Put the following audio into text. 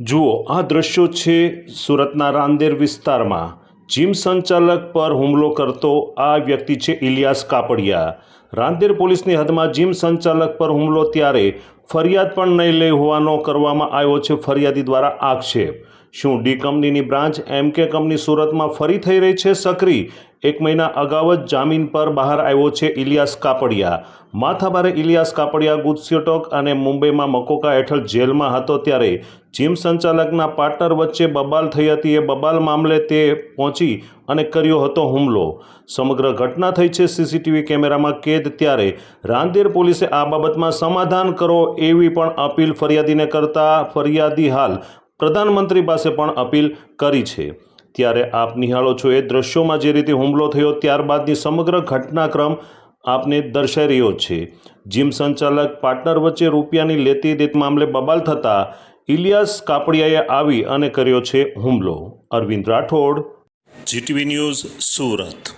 જુઓ, આ દ્રશ્યો છે સુરતના રાંદેર વિસ્તારમાં. જીમ સંચાલક પર હુમલો કરતો આ વ્યક્તિ છે ઇલિયાસ કાપડિયા. રાંદેર પોલીસની હદમાં જીમ સંચાલક પર હુમલો ત્યારે ફરિયાદ પણ નહીં લઈ હોવાનો કરવામાં આવ્યો છે ફરિયાદી દ્વારા આક્ષેપ. શું ડી કંપનીની બ્રાન્ચ એમ કે કંપની સુરતમાં ફરી થઈ રહી છે સક્રિય? એક મહિના અગાઉ જ જામીન પર બહાર આવ્યો છે ઇલિયાસ કાપડિયા. માથાભારે ઇલિયાસ કાપડિયા ગુજસ્યોટોક અને મુંબઈમાં મકોકા હેઠળ જેલમાં હતો ત્યારે જીમ સંચાલકના પાર્ટનર વચ્ચે બબાલ થઈ હતી. એ બબાલ મામલે તે પહોંચી અને કર્યો હતો હુમલો. સમગ્ર ઘટના થઈ છે સીસીટીવી કેમેરામાં કેદ ત્યારે રાંદેર પોલીસે આ બાબતમાં સમાધાન કરો એવી પણ અપીલ ફરિયાદીને કરતા ફરિયાદી હાલ પ્રધાનમંત્રી પાસે પણ અપીલ કરી છે. ત્યારે આપ નિહાળો છો એ દ્રશ્યોમાં જે રીતે હુમલો થયો ત્યારબાદની સમગ્ર ઘટનાક્રમ આપને દર્શાઈ રહ્યો છે. જીમ સંચાલક પાર્ટનર વચ્ચે રૂપિયાની લેતી દેત મામલે બબાલ થતાં ઇલિયાસ કાપડિયાએ આવી અને કર્યો છે હુમલો. Arvind Rathod, GTV news Surat.